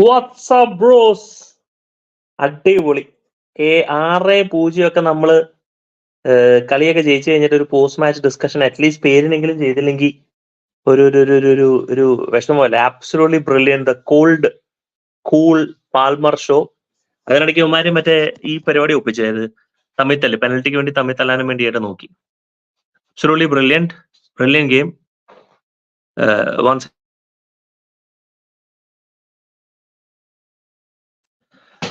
WhatsApp bros അടിപൊളി. ഏ ആറ് പൂജ്യം ഒക്കെ നമ്മൾ കളിയൊക്കെ ജയിച്ചു കഴിഞ്ഞിട്ട് ഒരു post match discussion at least പേരിനെങ്കിലും ചെയ്തില്ലെങ്കിൽ ഒരു ഒരു ഒരു ഒരു ഒരു വിഷമമല്ല? Absolutely brilliant the cold cool Palmer show അതിനിടയ്ക്ക് ഇവന്മാര് മറ്റേ ഈ പരിപാടി ഒപ്പിച്ചത് തമ്മിൽ തല്ല് പെനൽറ്റിക്ക് വേണ്ടി തമ്മിൽ തല്ലാനും വേണ്ടിയായിട്ട് നോക്കി. Absolutely brilliant brilliant game once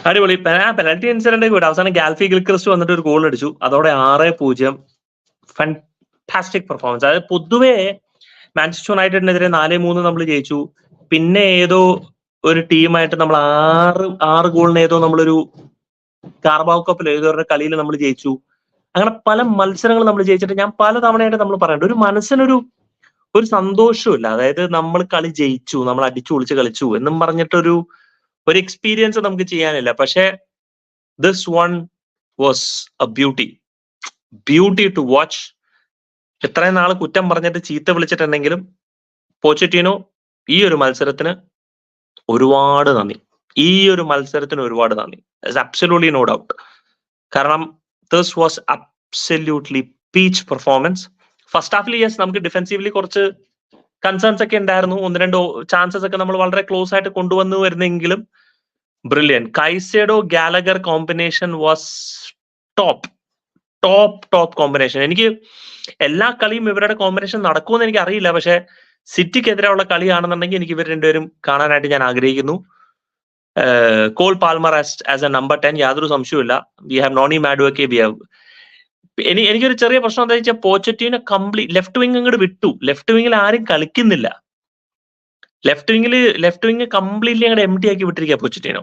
അടിപൊളി. പെനാൽറ്റി ഇൻസിഡന്റ് കൂടെ അവസാനം ഗാൽഫി ഗിൽക്രിസ്റ്റ് വന്നിട്ട് ഒരു ഗോൾ അടിച്ചു. അതോടെ ആറ് പൂജ്യം. ഫാന്റാസ്റ്റിക് പെർഫോമൻസ് അതായത് പൊതുവേ മാഞ്ചസ്റ്റർ യുണൈറ്റഡിനെതിരെ നാല് മൂന്ന് നമ്മൾ ജയിച്ചു. പിന്നെ ഏതോ ഒരു ടീമായിട്ട് നമ്മൾ ആറ് ആറ് ഗോളിന് ഏതോ നമ്മളൊരു കാർബാവ് കപ്പിൽ ഏതോ ഒരു കളിയിൽ നമ്മൾ ജയിച്ചു. അങ്ങനെ പല മത്സരങ്ങൾ നമ്മൾ ജയിച്ചിട്ട് ഞാൻ പല തവണയായിട്ട് നമ്മൾ പറയണ്ട ഒരു മനസ്സിനൊരു ഒരു സന്തോഷമില്ല അതായത് നമ്മൾ കളി ജയിച്ചു നമ്മൾ അടിച്ചു പൊളിച്ച് കളിച്ചു എന്നും പറഞ്ഞിട്ടൊരു ഒരു എക്സ്പീരിയൻസ് നമുക്ക് ചെയ്യാനില്ല. പക്ഷെ this one was a beauty beauty to watch എത്രയും നാൾ കുറ്റം പറഞ്ഞിട്ട് ചീത്ത വിളിച്ചിട്ടുണ്ടെങ്കിലും പോച്ചറ്റീനോ ഈ ഒരു മത്സരത്തിന് ഒരുപാട് നന്ദി. ഈ ഒരു മത്സരത്തിന് ഒരുപാട് നന്ദി. അബ്സല്യൂട്ട്ലി നോ ഡൗട്ട് കാരണം this was absolutely peach performance first Hafil yes നമുക്ക് ഡിഫെൻസീവ്ലി കുറച്ച് കൺസേൺസ് ഒക്കെ ഉണ്ടായിരുന്നു. ഒന്ന് രണ്ട് ചാൻസസ് ഒക്കെ നമ്മൾ വളരെ ക്ലോസ് ആയിട്ട് കൊണ്ടുവന്നു വരുന്നെങ്കിലും brilliant Caicedo Gallagher combination was top top top combination എനിക്ക് എല്ലാ കളിയും ഇവരുടെ കോമ്പിനേഷൻ നടക്കുമെന്ന് എനിക്ക് അറിയില്ല. പക്ഷെ സിറ്റിക്കെതിരെയുള്ള കളിയാണെന്നുണ്ടെങ്കിൽ എനിക്ക് ഇവർ രണ്ടുപേരും കാണാനായിട്ട് ഞാൻ ആഗ്രഹിക്കുന്നു. Cole Palmer as as a number ten യാതൊരു സംശയവുമില്ല. We have Noni Madueke we have any എനിക്കൊരു ചെറിയ പ്രശ്നം എന്താ വെച്ചാൽ പോച്ചറ്റീനെ കംപ്ലീറ്റ് ലെഫ്റ്റ് വിങ് അങ്ങോട്ട് വിട്ടു. ലെഫ്റ്റ് വിങ്ങിൽ ആരും കളിക്കുന്നില്ല. ലെഫ്റ്റ് വിങ്ങിൽ ലെഫ്റ്റ് വിങ് കംപ്ലീറ്റ്ലി അങ്ങോട്ട് എം ടി ആക്കി വിട്ടിരിക്കുക പോച്ചറ്റീനോ.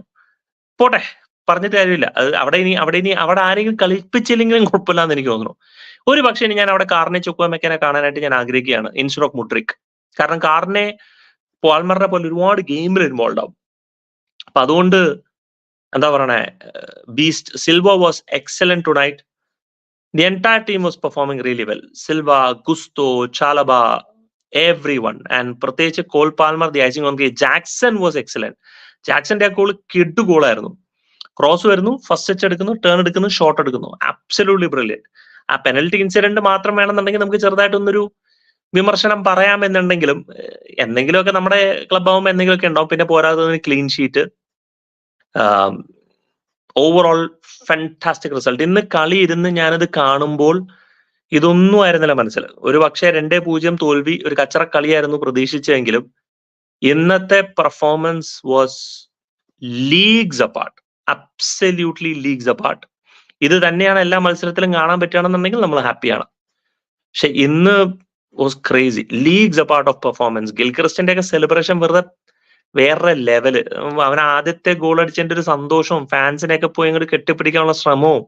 പോട്ടെ പറഞ്ഞിട്ട് കാര്യമില്ല. അത് അവിടെ ഇനി അവിടെ ഇനി അവിടെ ആരെങ്കിലും കളിപ്പിച്ചില്ലെങ്കിലും കുഴപ്പമില്ല എന്ന് എനിക്ക് തോന്നുന്നു. ഒരു പക്ഷേ ഇനി ഞാൻ അവിടെ കാറിനെ ചുക്കുവമ്മക്കനെ കാണാനായിട്ട് ഞാൻ ആഗ്രഹിക്കുകയാണ്. Instead of Mudryk. കാരണം കാറിനെ പാൽമറിനെ പോലെ ഒരുപാട് ഗെയിമിൽ ഇൻവോൾവ് ആവും. അപ്പൊ അതുകൊണ്ട് എന്താ പറയണേ? Beast Silva was excellent tonight entire team was performing really well Silva Gusto Chalobah everyone and പ്രത്യേകിച്ച് Cole Palmer the icing on Jackson was excellent ജാക്സന്റെ ആ ഗോൾ കിഡ് ഗോളായിരുന്നു ക്രോസ് വരുന്നു ഫസ്റ്റ് ടച്ച് എടുക്കുന്നു ടേൺ എടുക്കുന്നു ഷോട്ട് എടുക്കുന്നു. അബ്സലൂട്ട്ലി ബ്രില്യന്റ് ആ penalty incident മാത്രം വേണമെന്നുണ്ടെങ്കിൽ നമുക്ക് ചെറുതായിട്ടൊന്നൊരു വിമർശനം പറയാമെന്നുണ്ടെങ്കിലും എന്തെങ്കിലുമൊക്കെ നമ്മുടെ ക്ലബ് ആകുമ്പോൾ എന്തെങ്കിലുമൊക്കെ ഉണ്ടാവും. പിന്നെ പോരാതെ clean sheet overall fantastic result ഇന്ന് കളി ഇരുന്ന് ഞാനത് കാണുമ്പോൾ ഇതൊന്നും ആയിരുന്നില്ല മനസ്സിൽ. ഒരു പക്ഷേ രണ്ടേ പൂജ്യം തോൽവി ഒരു കച്ചറ കളിയായിരുന്നു പ്രതീക്ഷിച്ചെങ്കിലും ഇന്നത്തെ performance was leagues apart absolutely leagues apart ഇത് തന്നെയാണ് എല്ലാ മത്സരത്തിലും കാണാൻ പറ്റുകയാണെന്നുണ്ടെങ്കിൽ നമ്മൾ ഹാപ്പിയാണ്. പക്ഷെ ഇന്ന് was crazy leagues apart of performance ഗിൽക്രിസ്റ്റിന്റെ ഒക്കെ സെലിബ്രേഷൻ വെറുതെ വേറെ ലെവൽ അവൻ ആദ്യത്തെ ഗോൾ അടിച്ചതിന്റെ ഒരു സന്തോഷവും ഫാൻസിനെയൊക്കെ പോയി അങ്ങോട്ട് കെട്ടിപ്പിടിക്കാനുള്ള ശ്രമവും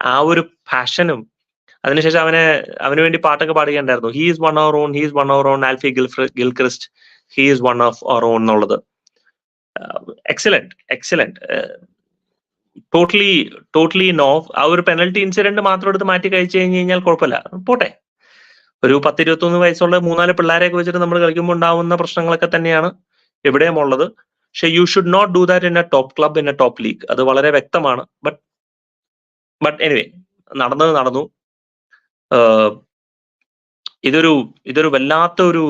ആ ഒരു പാഷനും അതിനുശേഷം അവനെ അവന് വേണ്ടി പാട്ടൊക്കെ പാടുകയുണ്ടായിരുന്നു he is one our own he is one our own Alfie Gil Gilchrist he is one of our own എന്നുള്ളത്. Excellent excellent totally totally no ആ ഒരു പെനൽറ്റി ഇൻസിഡന്റ് മാത്രം എടുത്ത് മാറ്റി കഴിച്ചു കഴിഞ്ഞ് കഴിഞ്ഞാൽ കുഴപ്പമില്ല. പോട്ടെ. ഒരു പത്തിരുപത്തൊന്ന് വയസ്സുള്ള മൂന്നാൽ പിള്ളേരെയൊക്കെ വെച്ചിട്ട് നമ്മൾ കളിക്കുമ്പോൾ ഉണ്ടാവുന്ന പ്രശ്നങ്ങളൊക്കെ തന്നെയാണ്. എവിടെയും ഉള്ളത്. പക്ഷെ you should not do that in a top club in a top league അത് വളരെ വ്യക്തമാണ്. ബട്ട് ബട്ട് എനിവേ നടന്നത് നടന്നു. ഇതൊരു ഇതൊരു വല്ലാത്ത ഒരു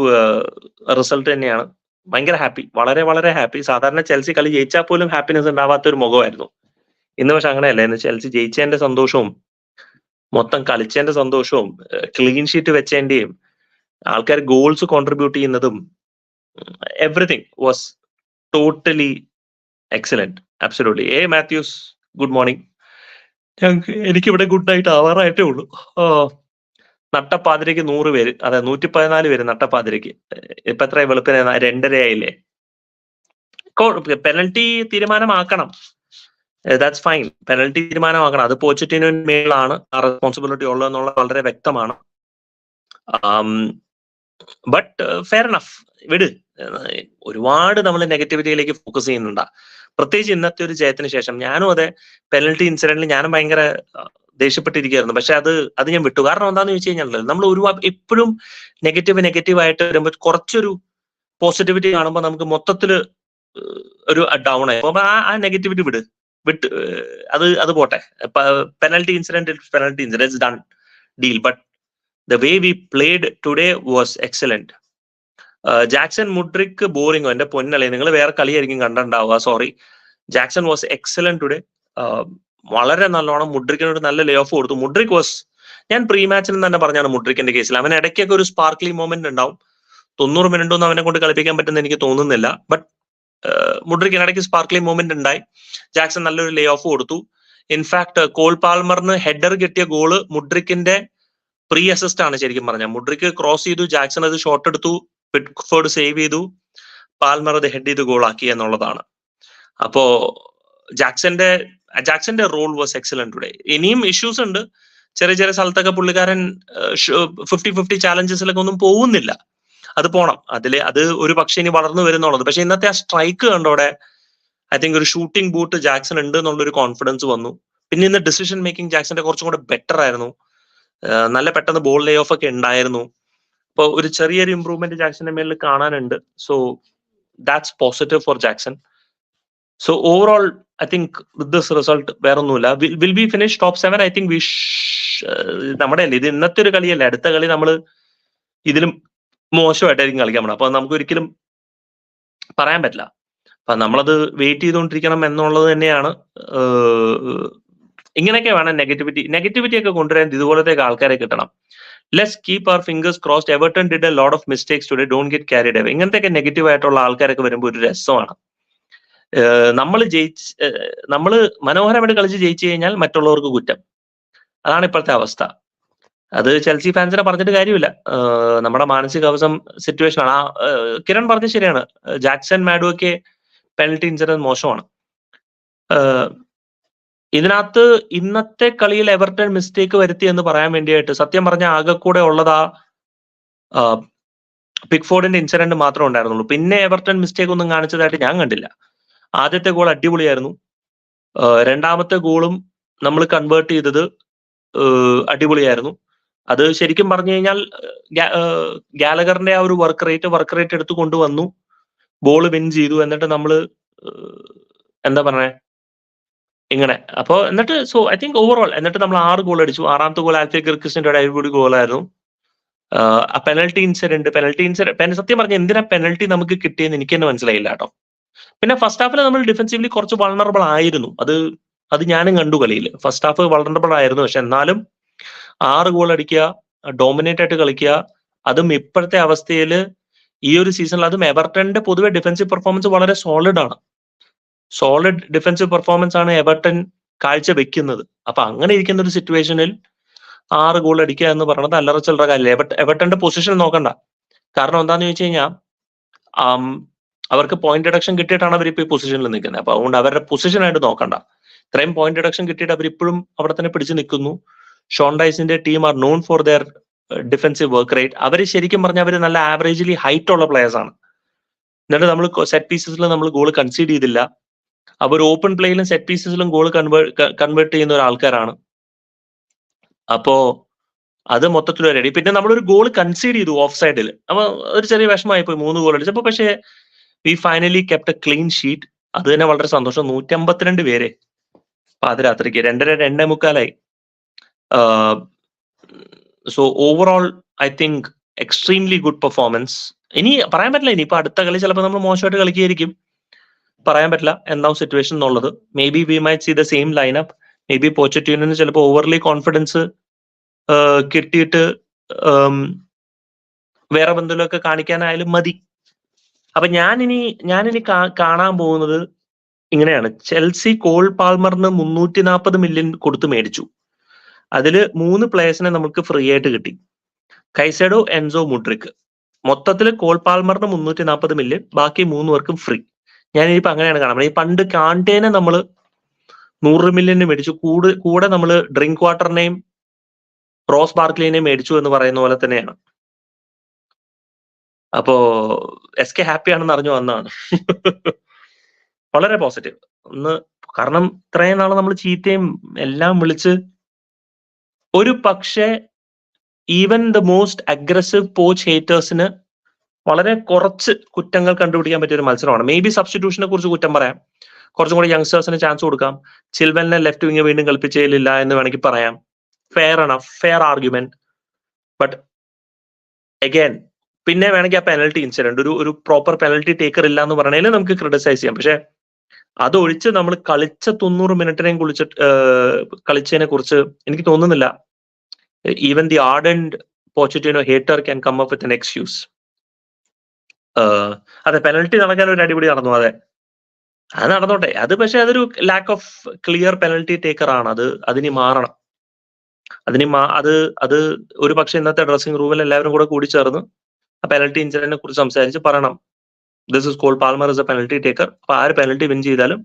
റിസൾട്ട് തന്നെയാണ്. ഭയങ്കര ഹാപ്പി വളരെ വളരെ ഹാപ്പി സാധാരണ ചെൽസി കളി ജയിച്ചാൽ പോലും ഹാപ്പിനെസ് ഉണ്ടാവാത്ത ഒരു മുഖമായിരുന്നു. ഇന്ന് പക്ഷെ അങ്ങനെയല്ല. ഇന്ന് ചെൽസി ജയിച്ചതിന്റെ സന്തോഷവും മൊത്തം കളിച്ചതിന്റെ സന്തോഷവും ക്ലീൻ ഷീറ്റ് വെച്ചതിന്റെയും ആൾക്കാർ ഗോൾസ് കോൺട്രിബ്യൂട്ട് ചെയ്യുന്നതും everything was totally excellent absolutely a Mathews good morning ഞങ്ങൾക്ക് എനിക്കിവിടെ ഗുഡ് നൈറ്റ് ആവാറായിട്ടേ ഉള്ളൂ. നട്ടപ്പാതിരയ്ക്ക് നൂറ് പേര് അതെ നൂറ്റി പതിനാല് പേര് നട്ടപ്പാതിരയ്ക്ക്. ഇപ്പൊ എത്ര വെളുപ്പിന്? രണ്ടരയായില്ലേ പെനൽറ്റി തീരുമാനമാക്കണം. ദാറ്റ്സ് ഫൈൻ പെനൽറ്റി തീരുമാനമാക്കണം. അത് പോച്ചിറ്റിനു ആ റെസ്പോൺസിബിലിറ്റി ഉള്ളതെന്നുള്ള വളരെ വ്യക്തമാണ്. ബട്ട് ഫെയർ എനഫ് വിട്. ഒരുപാട് നമ്മൾ നെഗറ്റിവിറ്റിയിലേക്ക് ഫോക്കസ് ചെയ്യുന്നുണ്ടാ. പ്രത്യേകിച്ച് ഇന്നത്തെ ഒരു ജയത്തിന് ശേഷം ഞാനും അതെ പെനൽറ്റി ഇൻസിഡന്റിൽ ഞാനും ഭയങ്കര ദേഷ്യപ്പെട്ടിരിക്കുകയായിരുന്നു. പക്ഷെ അത് അത് ഞാൻ വിട്ടു. കാരണം എന്താണെന്ന് ചോദിച്ചു കഴിഞ്ഞാൽ നമ്മൾ ഒരുപാട് എപ്പോഴും നെഗറ്റീവ് നെഗറ്റീവ് ആയിട്ട് വരുമ്പോൾ കുറച്ചൊരു പോസിറ്റിവിറ്റി കാണുമ്പോൾ നമുക്ക് മൊത്തത്തിൽ ഒരു ഡൗൺ ആയി. അപ്പൊ ആ ആ നെഗറ്റിവിറ്റി വിട്. വിട്ട് അത് അത് പോട്ടെ. Penalty incident penalty incident done deal but the way we played today was excellent Jackson Mudryk ബോറിംഗോ എന്റെ പൊന്നല്ലേ നിങ്ങൾ വേറെ കളിയായിരിക്കും കണ്ടിട്ടുണ്ടാവുക. Sorry Jackson was excellent today വളരെ നല്ലോണം മുഡ്രിക്കിനോട് നല്ല ലേ ഓഫ് കൊടുത്തു. മുഡ്രിക് വാസ് ഞാൻ പ്രീ മാച്ചിൽ തന്നെ പറഞ്ഞാണ് മുഡ്രിക്കിന്റെ കേസിൽ അവൻ ഇടയ്ക്കൊക്കെ ഒരു സ്പാർക്ലി മൊമെന്റ് ഉണ്ടാവും. തൊണ്ണൂറ് മിനിറ്റ് ഒന്നും അവനെ കൊണ്ട് കളിപ്പിക്കാൻ പറ്റുന്ന എനിക്ക് തോന്നുന്നില്ല. ബട്ട് മുഡ്രിക്കിന് ഇടയ്ക്ക് സ്പാർക്ലി മൊമെന്റ് ഉണ്ടായി. ജാക്സൺ നല്ലൊരു ലേ ഓഫ് കൊടുത്തു ഇൻഫാക്ട് കോൾ പാൽമറിന് ഹെഡർ കിട്ടിയ ഗോൾ മുഡ്രിക്കിന്റെ പ്രീ അസിസ്റ്റ് ആണ് ശരിക്കും പറഞ്ഞാൽ മുഡ്രിക്ക് ക്രോസ് ചെയ്തു ജാക്സൺ അത് ഷോട്ട് എടുത്തു പിറ്റ്ഫോർഡ് സേവ് ചെയ്തു പാൽമർ അത് ഹെഡ് ചെയ്ത് ഗോളാക്കി എന്നുള്ളതാണ്. അപ്പോ ജാക്സന്റെ ജാക്സന്റെ റോൾ വാസ് എക്സലന്റ് ടുഡേ ഇനിയും ഇഷ്യൂസ് ഉണ്ട്. ചെറിയ ചെറിയ സ്ഥലത്തൊക്കെ പുള്ളിക്കാരൻ ഫിഫ്റ്റി ഫിഫ്റ്റി ചാലഞ്ചസിലൊക്കെ ഒന്നും പോകുന്നില്ല. അത് പോണം. അതിൽ അത് ഒരു പക്ഷേ ഇനി വളർന്നു വരുന്നുള്ളത്. പക്ഷെ ഇന്നത്തെ ആ സ്ട്രൈക്ക് കണ്ടോടെ ഐ തിങ്ക് ഒരു ഷൂട്ടിംഗ് ബൂട്ട് ജാക്സൺ ഉണ്ട് എന്നുള്ളൊരു കോൺഫിഡൻസ് വന്നു. പിന്നെ ഇന്ന് ഡിസിഷൻ മേക്കിംഗ് ജാക്സന്റെ കുറച്ചും കൂടെ ബെറ്റർ ആയിരുന്നു. നല്ല പെട്ടെന്ന് ബോൾ ലേ ഓഫ് ഒക്കെ ഉണ്ടായിരുന്നു. അപ്പൊ ഒരു ചെറിയൊരു ഇമ്പ്രൂവ്മെന്റ് ജാക്സന്റെ മേലിൽ കാണാനുണ്ട്. So that's positive for Jackson. So overall I think with this result വേറെ ഒന്നുമില്ല will be finish top seven I think wish നമ്മുടെ അല്ലേ ഇത് ഇന്നത്തെ ഒരു കളിയല്ലേ. അടുത്ത കളി നമ്മൾ ഇതിലും മോശമായിട്ടായിരിക്കും കളിക്കാൻ പറ്റും അപ്പൊ നമുക്ക് ഒരിക്കലും പറയാൻ പറ്റില്ല. അപ്പൊ നമ്മളത് വെയിറ്റ് ചെയ്തുകൊണ്ടിരിക്കണം എന്നുള്ളത് തന്നെയാണ് ഇങ്ങനെയൊക്കെ വേണം നെഗറ്റിവിറ്റി നെഗറ്റിവിറ്റി ഒക്കെ കൊണ്ടുവരാൻ ഇതുപോലത്തെ ആൾക്കാരെ കിട്ടണം. Let's keep our fingers crossed Everton did a lot of mistakes today don't get carried away ഇങ്ങനത്തെയൊക്കെ നെഗറ്റീവ് ആയിട്ടുള്ള ആൾക്കാരൊക്കെ വരുമ്പോൾ ഒരു രസമാണ്. നമ്മൾ ജയിച്ച് നമ്മൾ മനോഹരമായിട്ട് കളിച്ച് ജയിച്ചു കഴിഞ്ഞാൽ മറ്റുള്ളവർക്ക് കുറ്റം. അതാണ് ഇപ്പോഴത്തെ അവസ്ഥ. അത് ചെൽസി ഫാൻസിനെ പറഞ്ഞിട്ട് കാര്യമില്ല. നമ്മുടെ മാനസിക അവസ്ഥ സിറ്റുവേഷൻ ആണ്. ആ കിരൺ പറഞ്ഞത് ശരിയാണ്. ജാക്സൺ മാഡുവൊക്കെ പെനൽറ്റി ഇൻസിഡൻസ് മോശമാണ്. ഇതിനകത്ത് ഇന്നത്തെ കളിയിൽ എവർട്ടൺ മിസ്റ്റേക്ക് വരുത്തി എന്ന് പറയാൻ വേണ്ടിയായിട്ട് സത്യം പറഞ്ഞ ആകെ കൂടെ ഉള്ളതാ പിക്ഫോർഡിന്റെ ഇൻസിഡന്റ് മാത്രമേ ഉണ്ടായിരുന്നുള്ളൂ. പിന്നെ എവർട്ടൺ മിസ്റ്റേക്ക് ഒന്നും കാണിച്ചതായിട്ട് ഞാൻ കണ്ടില്ല. ആദ്യത്തെ ഗോൾ അടിപൊളിയായിരുന്നു. രണ്ടാമത്തെ ഗോളും നമ്മൾ കൺവേർട്ട് ചെയ്തത് അടിപൊളിയായിരുന്നു. അത് ശരിക്കും പറഞ്ഞു കഴിഞ്ഞാൽ ഗാലഗറിന്റെ ആ ഒരു വർക്ക് റേറ്റ് വർക്ക് റേറ്റ് എടുത്തു കൊണ്ടുവന്നു. ബോൾ വിൻ ചെയ്തു. എന്നിട്ട് നമ്മൾ എന്താ പറഞ്ഞേ? ഇങ്ങനെ. അപ്പോ എന്നിട്ട് സോ ഐ തിങ്ക് ഓവറോൾ എന്നിട്ട് നമ്മൾ ആറ് ഗോൾ അടിച്ചു. ആറാമത്തെ ഗോൾ ആൽഫിയ കിർക്കിസിന്റെ അടിപൊളി ഗോളായിരുന്നു ആ പെനൽറ്റി ഇൻസിഡന്റ് പെനൽറ്റി ഇൻസിഡന്റ് സത്യം പറഞ്ഞ എന്തിനാ പെനൽറ്റി നമുക്ക് കിട്ടിയെന്ന് എനിക്ക് തന്നെ മനസ്സിലായില്ല കേട്ടോ. പിന്നെ ഫസ്റ്റ് ഹാഫിൽ നമ്മൾ ഡിഫൻസീവ്ലി കുറച്ച് വളണറബിൾ ആയിരുന്നു. അത് അത് ഞാനും കണ്ടു കളിയിൽ. ഫസ്റ്റ് ഹാഫ് വളണറബിൾ ആയിരുന്നു. പക്ഷെ എന്നാലും ആറ് ഗോൾ അടിക്കുക ഡോമിനേറ്റ് ആയിട്ട് കളിക്കുക അതും ഇപ്പോഴത്തെ അവസ്ഥയിൽ ഈ ഒരു സീസണിൽ അതും എവർട്ടന്റെ പൊതുവെ ഡിഫൻസീവ് പെർഫോമൻസ് വളരെ സോളിഡ് ആണ്. സോളിഡ് ഡിഫൻസീവ് പെർഫോമൻസ് ആണ് എവർട്ടൺ കാഴ്ച വെക്കുന്നത്. അപ്പൊ അങ്ങനെ ഇരിക്കുന്ന ഒരു സിറ്റുവേഷനിൽ ആറ് ഗോൾ അടിക്കുക എന്ന് പറയുന്നത് അല്ലറ ചില്ലറ കാര്യമില്ല. എവർട്ട എവർട്ടന്റെ പൊസിഷൻ നോക്കണ്ട. കാരണം എന്താന്ന് ചോദിച്ചു കഴിഞ്ഞാൽ അവർക്ക് പോയിന്റ് ഡിഡക്ഷൻ കിട്ടിയിട്ടാണ് അവർ ഇപ്പൊ ഈ പൊസിഷനിൽ നിൽക്കുന്നത്. അപ്പൊ അതുകൊണ്ട് അവരുടെ പൊസിഷൻ ആയിട്ട് നോക്കണ്ട. ഇത്രയും പോയിന്റ് ഡിഡക്ഷൻ കിട്ടിയിട്ട് അവർ ഇപ്പോഴും അവിടെ തന്നെ പിടിച്ചു നിൽക്കുന്നു. ഷോണ്ടൈസിന്റെ team are known for their defensive work rate അവർ ശരിക്കും പറഞ്ഞാൽ അവർ നല്ല ആവറേജിലി ഹൈറ്റ് ഉള്ള പ്ലെയേഴ്സ് ആണ്. എന്നിട്ട് നമ്മൾ സെറ്റ് പീസസിൽ നമ്മൾ ഗോൾ കൺസീഡ് ചെയ്തില്ല. അവർ ഓപ്പൺ പ്ലേയിലും സെറ്റ് പീസസിലും ഗോൾ കൺവേർട്ട് കൺവേർട്ട് ചെയ്യുന്ന ഒരു ആൾക്കാരാണ്. അപ്പോ അത് മൊത്തത്തിൽ റെഡി പിന്നെ നമ്മളൊരു ഗോൾ കൺസീഡ് ചെയ്തു ഓഫ് സൈഡിൽ അപ്പൊ ഒരു ചെറിയ വിഷമമായി പോയി മൂന്ന് ഗോൾ അടിച്ചപ്പോ. പക്ഷേ we finally kept a clean sheet അത് തന്നെ വളരെ സന്തോഷം. നൂറ്റി അമ്പത്തിരണ്ട് പേരെ പാതിരാത്രിക്ക്. രണ്ടര രണ്ടേ മുക്കാലായി. So overall I think extremely good performance ഇനി പറയാൻ പറ്റില്ല. ഇനി ഇപ്പൊ അടുത്ത കളി ചിലപ്പോൾ നമ്മൾ മോശമായിട്ട് കളിക്കുകയായിരിക്കും. പറയാൻ പറ്റില്ല എന്താവും സിറ്റുവേഷൻ എന്നുള്ളത്. Maybe we might see the same lineup maybe പോച്ചറ്റ്യൂണിന് ചിലപ്പോൾ ഓവർലി കോൺഫിഡൻസ് കിട്ടിയിട്ട് വേറെ ബന്ധുലൊക്കെ കാണിക്കാനായാലും മതി. അപ്പൊ ഞാനിനി ഞാനിനി കാണാൻ പോകുന്നത് ഇങ്ങനെയാണ്. ചെൽസി കോൾ പാൽമറിന് മുന്നൂറ്റി നാൽപ്പത് മില്യൺ കൊടുത്ത് മേടിച്ചു. അതിൽ മൂന്ന് പ്ലേയേഴ്സിനെ നമുക്ക് ഫ്രീ ആയിട്ട് കിട്ടി. കൈസഡോ എൻസോ മുട്രിക്ക് മൊത്തത്തിൽ കോൾ പാൽമറിന് മുന്നൂറ്റി നാൽപ്പത് മില്യൺ ബാക്കി മൂന്ന് പേർക്കും ഫ്രീ ഞാൻ ഇനിയിപ്പോ അങ്ങനെയാണ് കാണാൻ ഈ പണ്ട് കാണ്ടേനെ നമ്മൾ നൂറ് മില്യന് മേടിച്ചു. കൂടെ കൂടെ നമ്മൾ ഡ്രിങ്ക് വാട്ടറിനെയും റോസ് ബാർക്ലിനെയും മേടിച്ചു എന്ന് പറയുന്ന പോലെ തന്നെയാണ്. അപ്പോ എസ് കെ ഹാപ്പി ആണെന്ന് അറിഞ്ഞു വന്നാണ് വളരെ പോസിറ്റീവ് ഒന്ന് കാരണം ഇത്രയും നാളെ നമ്മൾ ചീത്തയും എല്ലാം വിളിച്ച് ഒരു പക്ഷേ even the most aggressive Poch ഹേറ്റേഴ്സിന് വളരെ കുറച്ച് കുറ്റങ്ങൾ കണ്ടുപിടിക്കാൻ പറ്റിയ ഒരു മത്സരമാണ്. മേ ബി സബ്സ്റ്റിറ്റ്യൂഷനെ കുറിച്ച് കുറ്റം പറയാം. കുറച്ചും കൂടി യങ്സ്റ്റേഴ്സിന് ചാൻസ് കൊടുക്കാം. ചിൽവലിനെ ലെഫ്റ്റ് വിങ് വീണ്ടും കളിപ്പിച്ചതിലില്ല എന്ന് വേണമെങ്കിൽ പറയാം. ഫെയർ ആണ് ഫെയർ ആർഗ്യുമെന്റ് ബട്ട് അഗൈൻ പിന്നെ വേണമെങ്കിൽ ആ പെനൽറ്റി ഇൻസിഡന്റ് ഒരു ഒരു പ്രോപ്പർ പെനൽറ്റി ടേക്കർ ഇല്ല എന്ന് പറഞ്ഞാലും നമുക്ക് ക്രിട്ടിസൈസ് ചെയ്യാം. പക്ഷെ അതൊഴിച്ച് നമ്മൾ കളിച്ച തൊണ്ണൂറ് മിനിറ്റിനെയും കുളിച്ച് കളിച്ചതിനെ കുറിച്ച് എനിക്ക് തോന്നുന്നില്ല. Even the ardent positive hater can come up with an excuse അതെ പെനൽറ്റി നടക്കാൻ ഒരു അടിപൊളി നടന്നു അതെ. അത് നടന്നോട്ടെ. അത് പക്ഷെ അതൊരു lack of clear penalty taker ആണ്. അത് അതിനി മാറണം. അതിന് മാ അത് അത് ഒരു പക്ഷെ ഇന്നത്തെ ഡ്രസ്സിംഗ് റൂമിൽ എല്ലാവരും കൂടെ കൂടി ചേർന്ന് ആ പെനൽറ്റി ഇൻസിഡന്റിനെ കുറിച്ച് സംസാരിച്ച് പറയണം. This is Cole Palmer is a penalty taker അപ്പൊ ആര് പെനൽറ്റി വിൻ ചെയ്താലും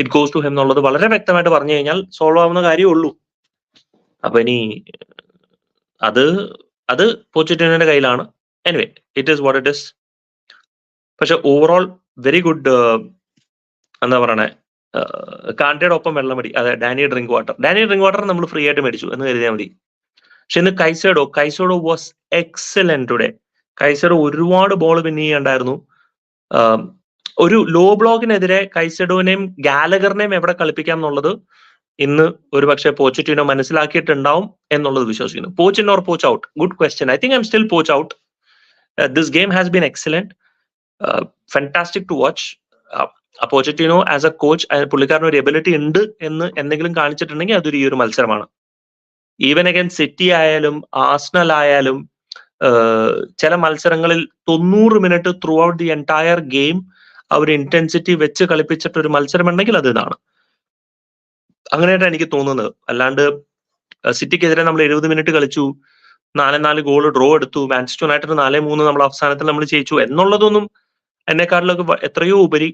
ഇറ്റ് ഗോസ് ടു ഹെം എന്നുള്ളത് വളരെ വ്യക്തമായിട്ട് പറഞ്ഞു കഴിഞ്ഞാൽ സോൾവ് ആവുന്ന കാര്യമേ ഉള്ളൂ. അപ്പൊ ഇനി അത് അത് പോച്ചിറ്റിനോന്റെ കയ്യിലാണ്. Anyway it is what it is പക്ഷെ ഓവറോൾ വെരി ഗുഡ് എന്താ പറയണേ കാണ്ടയുടെ ഒപ്പം വെള്ളമടി അതെ Danny drink water Danny drink water നമ്മൾ ഫ്രീ ആയിട്ട് മേടിച്ചു എന്ന് കരുതിയാൽ മതി. പക്ഷെ ഇന്ന് Caicedo Caicedo was excellent today Caicedo ഒരുപാട് ബോൾ വിൻ ചെയ്യണ്ടായിരുന്നു. ഒരു ലോ ബ്ലോക്കിനെതിരെ കൈസഡോനെയും ഗാലഗറിനെയും എവിടെ കളിപ്പിക്കാം എന്നുള്ളത് ഇന്ന് ഒരു പക്ഷേ പോച്ചിറ്റിനോ മനസ്സിലാക്കിയിട്ടുണ്ടാവും എന്നുള്ളത് വിശ്വസിക്കുന്നു. Poch or Poch out good question I think I still Poch out this game has been excellent fantastic to watch Pochettino as a coach പുള്ളിക്കാരന് ഒരു എബിലിറ്റി ഉണ്ട് എന്ന് എന്തെങ്കിലും കാണിച്ചിട്ടുണ്ടെങ്കിൽ അതൊരു ഈ ഒരു മത്സരമാണ്. ഈവൻ അഗൈൻ സിറ്റി ആയാലും ആസ്നൽ ആയാലും ചില മത്സരങ്ങളിൽ തൊണ്ണൂറ് minute throughout the entire game ആ ഒരു ഇന്റൻസിറ്റി വെച്ച് കളിപ്പിച്ചിട്ട് ഒരു മത്സരം ഉണ്ടെങ്കിൽ അത് ഇതാണ്. അങ്ങനെയായിട്ടാണ് എനിക്ക് തോന്നുന്നത്. അല്ലാണ്ട് സിറ്റിക്കെതിരെ നമ്മൾ എഴുപത് മിനിറ്റ് കളിച്ചു നാല് നാല് ഗോൾ ഡ്രോ എടുത്തു മാൻചസ്റ്റർ യുണൈറ്റഡ് നാല് മൂന്ന് നമ്മൾ അവസാനത്തിൽ നമ്മൾ ജയിച്ചു എന്നുള്ളതൊന്നും എന്നെക്കാട്ടിലൊക്കെ എത്രയോ ഉപരി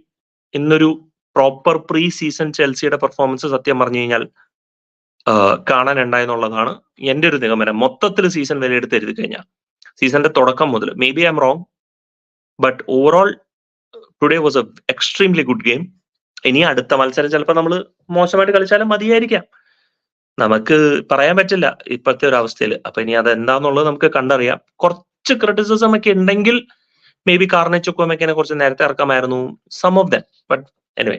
ഇന്നൊരു പ്രോപ്പർ പ്രീ സീസൺ ചെൽസിയുടെ പെർഫോമൻസ് സത്യം പറഞ്ഞു കഴിഞ്ഞാൽ കാണാൻ ഉണ്ടായെന്നുള്ളതാണ് എന്റെ ഒരു നിഗമനം. മൊത്തത്തിൽ സീസൺ വിലയെടുത്ത് എഴുതി കഴിഞ്ഞാൽ. സീസണിന്റെ തുടക്കം മുതൽ maybe I am wrong but overall today was a extremely good game ഇനി അടുത്ത മത്സരം ചിലപ്പോൾ നമ്മൾ മോശമായിട്ട് കളിച്ചാലും മതിയായിരിക്കാം. നമുക്ക് പറയാൻ പറ്റില്ല ഇപ്പോഴത്തെ ഒരു അവസ്ഥയിൽ അപ്പൊ ഇനി അതെന്താന്നുള്ളത് നമുക്ക് കണ്ടറിയാം. കുറച്ച് ക്രിട്ടിസിസം ഒക്കെ ഉണ്ടെങ്കിൽ മേ ബി കാർണച്ചുക്കോമൊക്കെ കുറച്ച് നേരത്തെ ഇറക്കാമായിരുന്നു some of them but anyway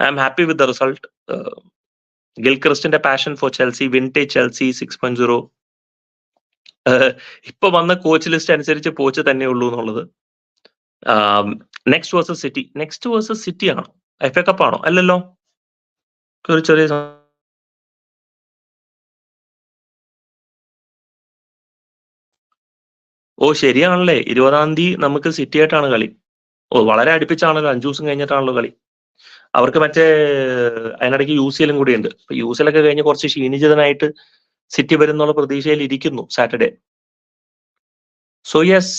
I am happy with the result ഗിൽക്രിസ്റ്റിന്റെ passion for Chelsea vintage Chelsea six point zero ഇപ്പൊ വന്ന കോച്ച് ലിസ്റ്റ് അനുസരിച്ച് പോച്ച് തന്നെ ഉള്ളൂ എന്നുള്ളത്. Next versus City next versus City ആണോ? എഫ് എ കപ്പ് ആണോ? അല്ലല്ലോ. ഒരു ചെറിയ ഓ ശരിയാണല്ലേ. ഇരുപതാം തീയതി നമുക്ക് സിറ്റി ആയിട്ടാണ് കളി. ഓ വളരെ അടുപ്പിച്ചാണല്ലോ അഞ്ചു ദിവസം കഴിഞ്ഞിട്ടാണല്ലോ കളി. അവർക്ക് മറ്റേ അതിനിടയ്ക്ക് യു സി എല്ലും കൂടി ഉണ്ട് യു സി എല്ലൊക്കെ കഴിഞ്ഞ് കുറച്ച് ക്ഷീണിച്ചതിനായിട്ട് സിറ്റി വരുന്നുള്ള പ്രതീക്ഷയിൽ ഇരിക്കുന്നു Saturday. So yes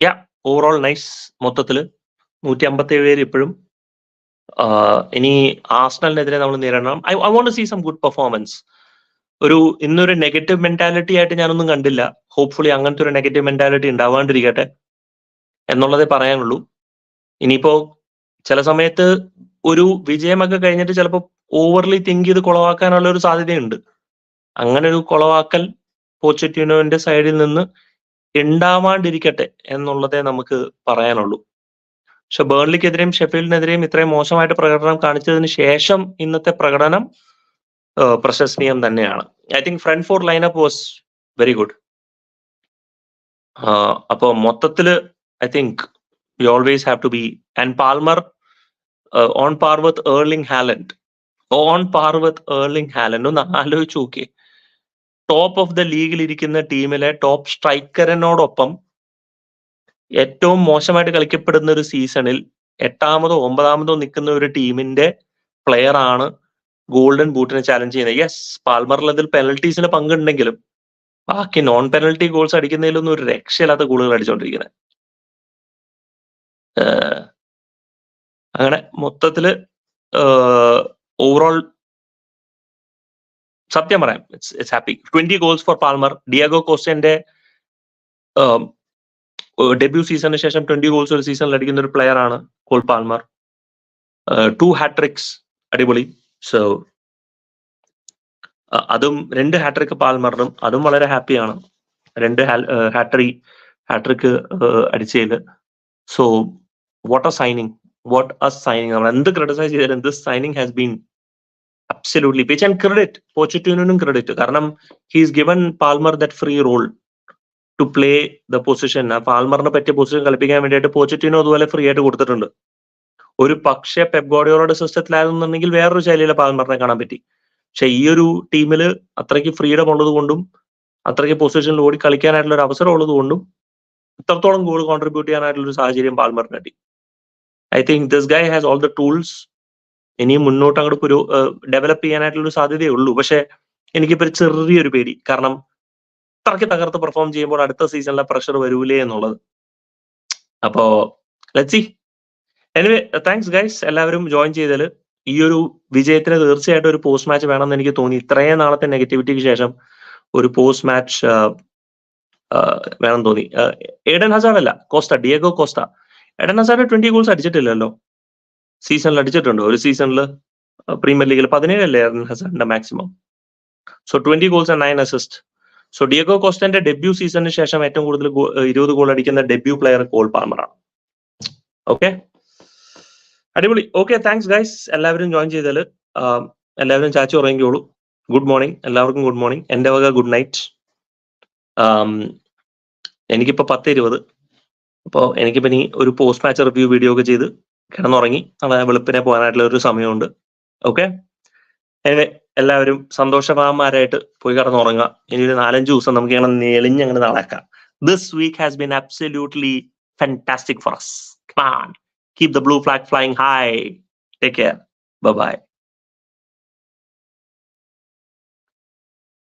yeah overall nice മൊത്തത്തിൽ നൂറ്റി അമ്പത്തി ഏഴ് പേര് ഇപ്പോഴും. ഇനി ആസ്നലിനെതിരെ നമ്മൾ നേരിടണം. I I want see some good performance ഒരു ഇന്നൊരു നെഗറ്റീവ് മെന്റാലിറ്റി ആയിട്ട് ഞാനൊന്നും കണ്ടില്ല. ഹോപ്പ്ഫുള്ളി അങ്ങനത്തെ ഒരു നെഗറ്റീവ് മെന്റാലിറ്റി ഉണ്ടാവാണ്ടിരിക്കട്ടെ എന്നുള്ളതേ പറയാനുള്ളൂ. ഇനിയിപ്പോ ചില സമയത്ത് ഒരു വിജയമൊക്കെ കഴിഞ്ഞിട്ട് ചിലപ്പോൾ ഓവർലി തിങ്ക് ചെയ്ത് കുളവാക്കാനുള്ള ഒരു സാധ്യതയുണ്ട്. അങ്ങനെ ഒരു കുളവാക്കൽ പോച്ചറ്റിനോന്റെ സൈഡിൽ നിന്ന് ഉണ്ടാവാണ്ടിരിക്കട്ടെ എന്നുള്ളതേ നമുക്ക് പറയാനുള്ളൂ. പക്ഷെ ബേൺലിക്കെതിരെയും ഷെഫീൽഡിനെതിരെയും ഇത്രയും മോശമായിട്ട് പ്രകടനം കാണിച്ചതിന് ശേഷം ഇന്നത്തെ പ്രകടനം പ്രശംസനീയം തന്നെയാണ്. I think front four lineup was very good അപ്പോൾ മൊത്തത്തിൽ I think you always have to be and Palmer on par with Erling Haaland on par with Erling Haaland ഒന്ന് ആലോചിച്ച് നോക്കിയേ ടോപ്പ് ഓഫ് ദ ലീഗിൽ ഇരിക്കുന്ന ടീമിലെ ടോപ്പ് സ്ട്രൈക്കറിനോടൊപ്പം ഏറ്റവും മോശമായിട്ട് കളിക്കപ്പെടുന്ന ഒരു സീസണിൽ എട്ടാമതോ ഒമ്പതാമതോ നിൽക്കുന്ന ഒരു ടീമിന്റെ പ്ലെയർ ആണ് ഗോൾഡൻ ബൂട്ടിനെ ചാലഞ്ച് ചെയ്യുന്നത്. യെസ് പാൽമറിൽ അതിൽ പെനൽറ്റീസിന് പങ്കുണ്ടെങ്കിലും ബാക്കി നോൺ പെനൽറ്റി ഗോൾസ് അടിക്കുന്നതിലൊന്നും ഒരു രക്ഷയില്ലാത്ത ഗോളുകൾ അടിച്ചുകൊണ്ടിരിക്കുന്നത് അങ്ങനെ മൊത്തത്തിൽ ഓവറോൾ സത്യം പറയാം it's it's happy twenty goals for Palmer Diego കോസ്റ്റന്റെ debut സീസണിന് ശേഷം ട്വന്റി ഗോൾസ് ഒരു സീസണിൽ അടിക്കുന്ന ഒരു പ്ലെയർ ആണ് കോൾ പാൽമർ. ടു ഹാട്രിക്സ് അടിപൊളി. സോ അതും രണ്ട് ഹാട്രിക് പാൽമറിനും അതും വളരെ ഹാപ്പിയാണ്. രണ്ട് hat hattrick അടിച്ചതിൽ so what a signing what a signing നമ്മൾ എന്ത് ക്രിട്ടിസൈസ് ചെയ്താലും this signing has been absolutely pitch and credit പോച്ചിറ്റൂനും credit കാരണം he's given Palmer that free role to play the position ആ പാൽമറിനെ പറ്റിയ പൊസിഷൻ കളിപ്പിക്കാൻ വേണ്ടിയിട്ട് പോച്ചിറ്റീനോ അതുപോലെ ഫ്രീ ആയിട്ട് കൊടുത്തിട്ടുണ്ട്. ഒരു പക്ഷേ പെപ് ഗോഡിയോയുടെ സിസ്റ്റത്തിലായിരുന്നുണ്ടെങ്കിൽ വേറൊരു ശൈലിയിലെ പാൽമറിനെ കാണാൻ പറ്റി. പക്ഷെ ഈ ഒരു ടീമിൽ അത്രയ്ക്ക് ഫ്രീഡം ഉള്ളത് കൊണ്ടും അത്രയ്ക്ക് പൊസിഷനിൽ ഓടി കളിക്കാനായിട്ടുള്ള ഒരു അവസരം ഉള്ളത് കൊണ്ടും ഇത്രത്തോളം ഗോൾ കോൺട്രിബ്യൂട്ട് ചെയ്യാനായിട്ടുള്ള ഒരു സാഹചര്യം പാൽമറിന് കിട്ടി. I think this guy has all the tools ഇനിയും മുന്നോട്ട് അങ്ങോട്ട് പുരോ ഡെവലപ്പ് ചെയ്യാനായിട്ടുള്ള ഒരു സാധ്യതയേ ഉള്ളൂ. പക്ഷെ എനിക്കിപ്പോ ഒരു ചെറിയൊരു പേടി. കാരണം അത്രയ്ക്ക് തകർത്ത് പെർഫോം ചെയ്യുമ്പോൾ അടുത്ത സീസണിലെ പ്രഷർ വരൂലേ എന്നുള്ളത്. അപ്പോ ലച്ചി എനിവേ താങ്ക്സ് ഗൈസ് എല്ലാവരും ജോയിൻ ചെയ്തതിൽ ഈ ഒരു വിജയത്തിന് തീർച്ചയായിട്ടും ഒരു പോസ്റ്റ് മാച്ച് വേണമെന്ന് എനിക്ക് തോന്നി. ഇത്രയും നാളത്തെ നെഗറ്റിവിറ്റിക്ക് ശേഷം ഒരു പോസ്റ്റ് മാച്ച് വേണം തോന്നി. ഏഡൻ ഹസാർഡ് അല്ല Costa Diego Costa. Eden Hazard twenty goals അടിച്ചിട്ടില്ലല്ലോ. സീസണിൽ അടിച്ചിട്ടുണ്ടോ. ഒരു സീസണിൽ പ്രീമിയർ ലീഗിൽ പതിനേഴല്ലേ Eden ഹസാഡിന്റെ maximum so twenty goals and nine assist so Diego കോസ്റ്റന്റെ debut സീസണിന് ശേഷം ഏറ്റവും കൂടുതൽ ഇരുപത് ഗോൾ അടിക്കുന്ന ഡെബ്യൂ പ്ലെയർ കോൾ പാൽമറാണ്. ഓക്കെ അടിപൊളി. ഓക്കെ താങ്ക്സ് ഗൈസ് എല്ലാവരും ജോയിൻ ചെയ്താൽ എല്ലാവരും ചാച്ചു ഉറങ്ങിക്കോളൂ. ഗുഡ് മോർണിംഗ് എല്ലാവർക്കും ഗുഡ് മോർണിംഗ് എന്റെ വക ഗുഡ് നൈറ്റ് എനിക്കിപ്പോ പത്ത് ഇരുപത് അപ്പോൾ എനിക്കിപ്പോ ഇനി ഒരു പോസ്റ്റ് മാച്ച് റിവ്യൂ വീഡിയോ ഒക്കെ ചെയ്ത് കിടന്നുറങ്ങി. നാളെ വെളുപ്പിനെ പോകാനായിട്ടുള്ള ഒരു സമയമുണ്ട്. ഓക്കെ അങ്ങനെ എല്ലാവരും സന്തോഷഭാവന്മാരായിട്ട് പോയി കിടന്നുറങ്ങുക. ഇനി ഒരു നാലഞ്ച് ദിവസം നമുക്ക് ഇങ്ങനെ നെളിഞ്ഞ് അങ്ങനെ നടക്കാം this week has been absolutely fantastic for us on, keep the blue flag flying high. Take care. Bye bye.